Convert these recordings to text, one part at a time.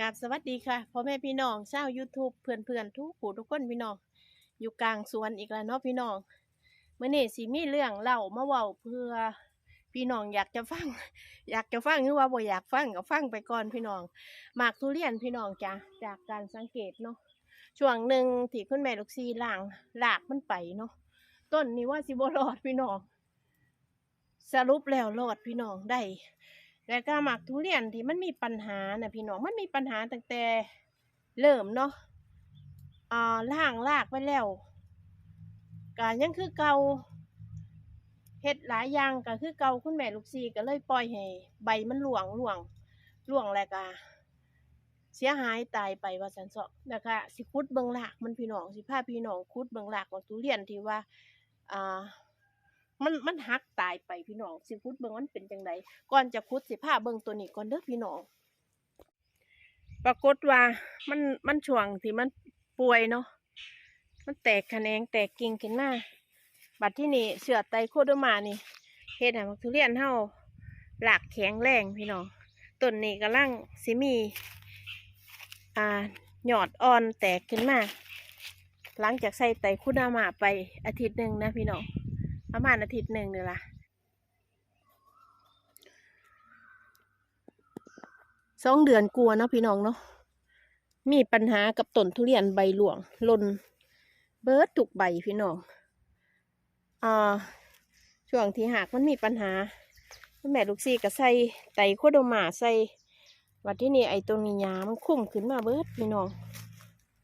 กราบสวัสดีค่ะพ่อแม่พี่น้องชาว YouTube เพื่อนๆทุกผู้ทุกคนพี่น้อง อยู่กลางสวนอีกแล้วเนาะพี่น้องเมื่อนี้สิมีเรื่องเล่ามาเว้าเพื่อพี่น้องอยากจะฟัง อยากจะฟังหรือว่าบ่อยากฟังก็ฟังไปก่อนพี่น้องหมากทุเรียนพี่น้องจ้ะจากการสังเกตเนาะช่วงหนึ่งที่คุณแม่ลูกซีล่างลากมันไปเนาะต้นนี้ว่าสิบ่รอดพี่น้อง สรุปแล้วรอดพี่น้องได้ แล้วก็หมักทุเรียนที่มันมีปัญหานะพี่น้องมันมีปัญหาตั้งแต่เริ่มเนาะอ่าล่างลากไปแล้วก็ยังคือเกาเฮ็ดหลายอย่างก็คือเกาคุณแม่ลูกซีก็เลยปล่อยให้ใบมันหลวงหลวงหลวงแล้วก็เสียหายตายไปว่าสันเสาะแล้วก็สิคุดเบิงหลากมันพี่น้องสิพาพี่น้องคุดเบิงหลากของทุเรียนที่ว่าอ่า มันมันหักตายไปพี่น้องสิคุดเบิ่งมันเป็นจังไดก่อนจะคุดสิพาเบิ่งตัวนี้ก่อนเด้อพี่น้องปรากฏว่ามันมันช่วงที่มันป่วยเนาะมันแตกแขนงแตกกิ่งขึ้นมาบัดที่นี่เสือไตโคดมานี่เฮ็ดให้มักทุเรียนเฮาหลากแข็งแรงพี่น้องต้นนี้กำลังสิมีอ่าหยอดอ่อนแตกขึ้นมาหลังจากใส่ไตโคโดมาไปอาทิตย์หนึ่งนะพี่น้อง ประมาณอาทิตย์หนึ่งนี่ล่ะสองเดือนกลัวเนาะพี่น้องเนาะมีปัญหากับต้นทุเรียนใบหลวงล่นเบิร์ดถูกใบพี่น้องอ่าช่วงที่หากมันมีปัญหาแม่ลูกซี่ก็ใส่ไตโคโดมาใส่วัดที่นี่ไอ้ตัวนี้ยามันคุ้มขึ้นมาเบิดพี่น้อง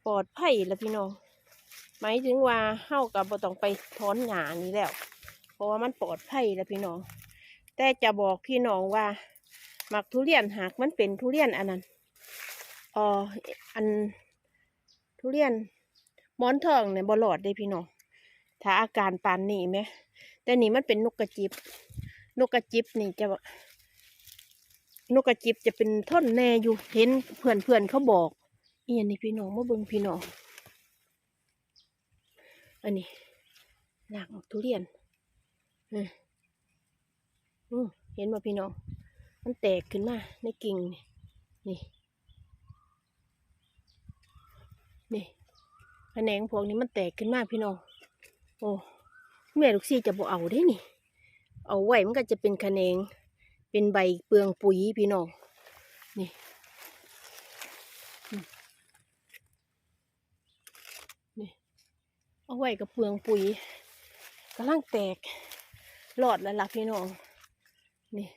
ปลอดภัยแล้วพี่น้องหมายถึงว่าเฮากับบต้องไปถอนหญ้านี้แล้ว ราะว่ามันปลอดภัยแล้วพี่น้อง แต่จะบอกพี่น้องว่าหมักทุเรียนหากมันเป็นทุเรียนอันนั้นอ่ออันทุเรียนมอนทองเนี่ยบ่หลอดได้พี่น้อง ถ้าอาการปานนี้ไหม แต่นี่มันเป็นนกกระจิบ นกกระจิบนี่จะ นกกระจิบจะเป็นท่อนแน่อยู่ เห็นเพื่อนเพื่อนเขาบอกเอียนี่พี่น้องมาเบิ่งพี่น้อง อันนี้หลากออกทุเรียน เห็นบ่พี่น้อง มันแตกขึ้นมาในกิ่งนี่ นี่นี่แขนงพวกนี้มันแตกขึ้นมาพี่น้อง โอ้แม่ลูกซี่จะบ่เอาได้นี่ เอาไว้มันก็จะเป็นแขนง เป็นใบเปลืองปุ๋ยพี่น้อง นี่เอาไว้กับเปลืองปุ๋ยกำลังแตก หลอดแล้วล่ะพี่น้อง นี่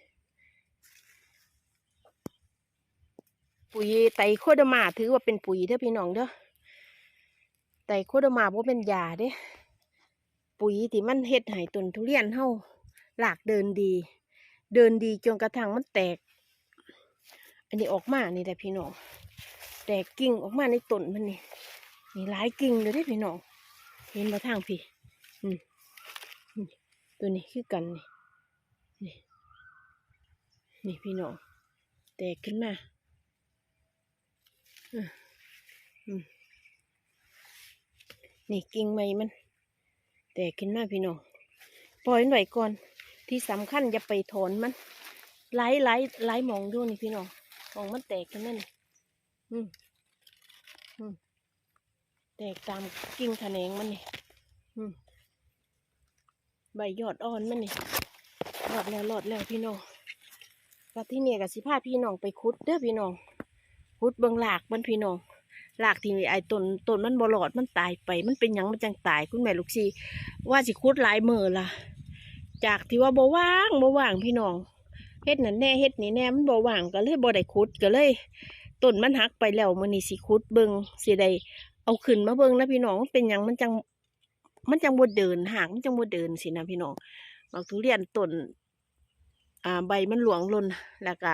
ปุ๋ยไตโคดมาถือว่าเป็นปุ๋ยเด้อพี่น้องเด้อไตโคดมาบ่เป็นยาเด้ ปุ๋ยที่มันเฮ็ดให้ต้นทุเรียนเฮาหลากเดินดี เดินดีจนกระทั่งมันแตก อันนี้ออกมานี่แหละพี่น้อง แตกกิ่งออกมาในต้นมันนี่นี่หลายกิ่งเลยเด้อพี่น้อง เห็นมาทางพี่ อืม ตัวนี้คือกันนี่นี่ นี่พี่น้องแตกขึ้นมาอืมอืมนี่กิ่งไม้มัน แตกขึ้นมาพี่น้องปล่อยมันไว้ก่อน ที่สำคัญอย่าไปถอนมันไล่ไล่ไล่มองดูนี่พี่น้องมองมันแตกขึ้นมานี่อืมอืมแตกตามกิ่งแขนงมันนี่อืม ใบยอดอ่อนมันนี่รอดแล้วรอดแล้วพี่น้องก็ที่เนี่ยกับสิพาพี่น้องไปคุดเด้อพี่น้องคุดเบิงหลากมันพี่น้องหลากที่ไอ้ต้นต้นมันบลอดมันตายไป มันเป็นยังมันจังตายคุณแม่ลูกซีว่าสิคุดหลายมือละจากที่ว่าบ่ว่างบ่ว่างพี่น้องเฮ็ดนั่นแน่เฮ็ดนี่แน่มันบ่ว่างก็เลยบ่ได้คุดก็เลยต้นมันหักไปแล้วมื้อนี้สิคุดเบิงสิได้เอาขึ้นมาเบิ่งนะพี่น้องมันเป็นยังมันจัง มันจังบ่เดินหางมันจังบ่เดินสินะพี่น้องบักทุเรียนต้นอ่าใบมันหลวงลนแล้วก็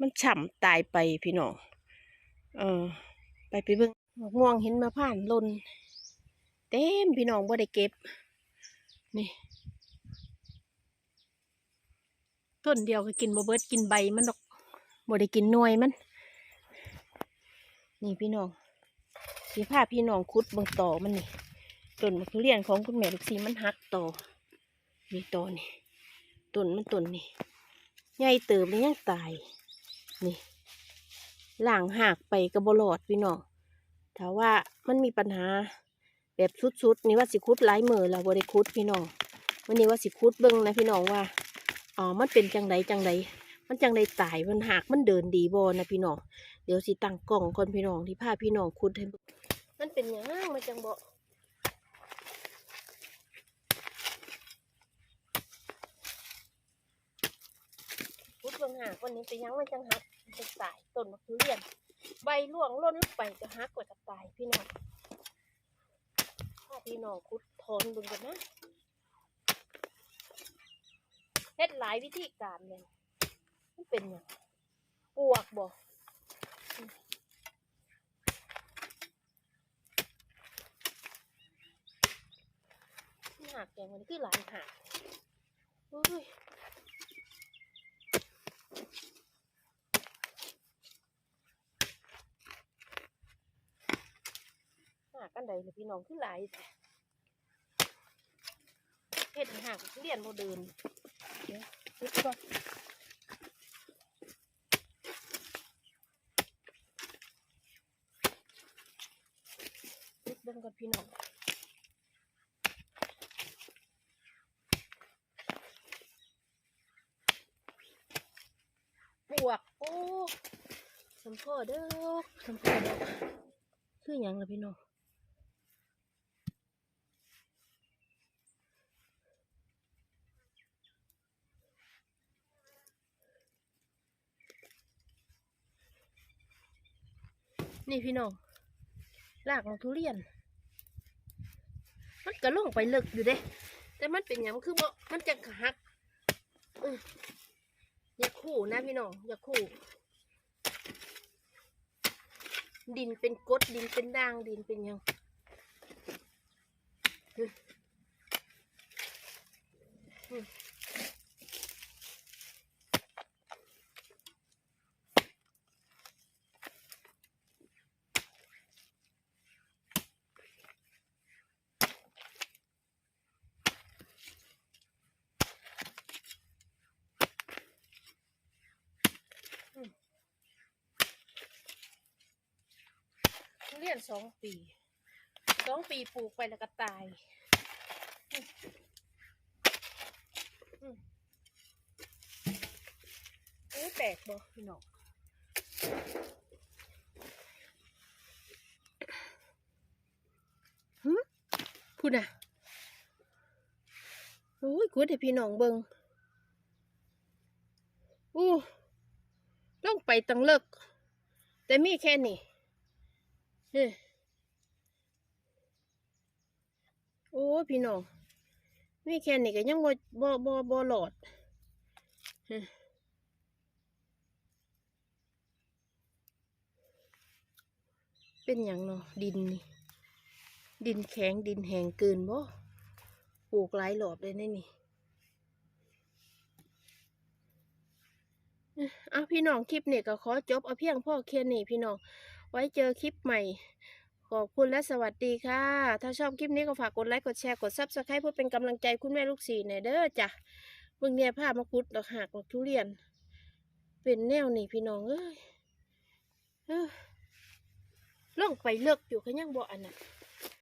มันฉ่ำตายไปพี่น้องเออ ไปไปเบิ่งมะม่วงเห็นมาผ่านลนเต็มพี่น้องบ่ได้เก็บ นี่ต้นเดียวก็กินบ่เบิดกินใบมันดอกบ่ได้กินหน่วยมัน นี่พี่น้อง สีผ้าพี่น้องคุดเบางต่อมันนี่ต้นมะทุเรียนของคุณแม่ลูกซีมันหักต่อมีต่อนี่ต้นมันต้นนี่ใหญ่เติบเลยยังตายนี่หล่างหากไปกระบลอดพี่น้องถ้าว่ามันมีปัญหาแบบสุดๆนี่ว่าสิคุดหลายมือแล้วบริคุดพี่น้องวันนี้ว่าสิคุดเบิ้งนะพี่น้องว่าอ๋อมันเป็นจังไดจังไดมันจังไดตายมันหากมันเดินดีบอนะพี่น้องเดี๋ยวสิตั้งกล่องก่อนพี่น้องที่พาพี่น้องคุดให้ มันเป็นยังมันจังบ่คุดเบิ่งหาวันนี้เป็นยังมันจังหักจะตายต้นมะขือเรียนใบร่วงล่นลงไปก็หักกว่าจะตายพี่น้องถ้าพี่น้องคุดทนบึงกันนะเฮ็ดหลายวิธีการเลยมันเป็นหยังปวกบ่นี่ หักแกงมันคือหลายหักอุ้ยหักกันใดเลยพี่น้องคือหลายแท้เฮ็ดให้ห่างทุเรียนโมเดิร์นเดี๋ยวคิดก่อนคิดเบิ่งก่อนพี่น้อง วก โอ้สมพ่อเด้อสมพ่อเด้อคือหยังล่ะพี่น้องนี่พี่น้องรากของทุเรียน มันก็ลงไปลึกอยู่เด้ แต่มันเป็นหยังคือบ่มันจะหัก อย่าขู่นะพี่น้องอย่าขู่ ดินเป็นกดดินเป็นด่างดินเป็นยังอืม รียนสองปีสองปีปลูกไปแล้วก็ตายอื้ออื้อเอ้ยแปลกบ่พี่น้องหึพูดน่ะโอ้ยกูให้พี่น้องเบิงอู้ต้องไปตังเลิก แต่มีแค่นี้ โอ้พี่น้องมีแค่นี้ก็ยังบ่บ่บ่บ่หลอดเป็นอย่างเนาะดินนี่ดินแข็งดินแห้งเกินบ่ปลูกหลายหลอบเลยนี่นี่เอ้ออะพี่น้องคลิปนี้ก็ขอจบเอาเพียงพ่อแค่นี้พี่น้อง ไว้เจอคลิปใหม่ ขอบคุณและสวัสดีค่ะ ถ้าชอบคลิปนี้ก็ฝากกดไลค์ กดแชร์ กดซับสไครป์เพื่อเป็นกำลังใจคุณแม่ลูกสี่หน่อยเด้อจ้ะเบิ่งเนี่ยภาพมาคุดดอกหักดอกทุเรียน เป็นแนวนี่พี่น้องเอ้ยเออลงไปเลิกอยู่ขยังบ่อันน่ะ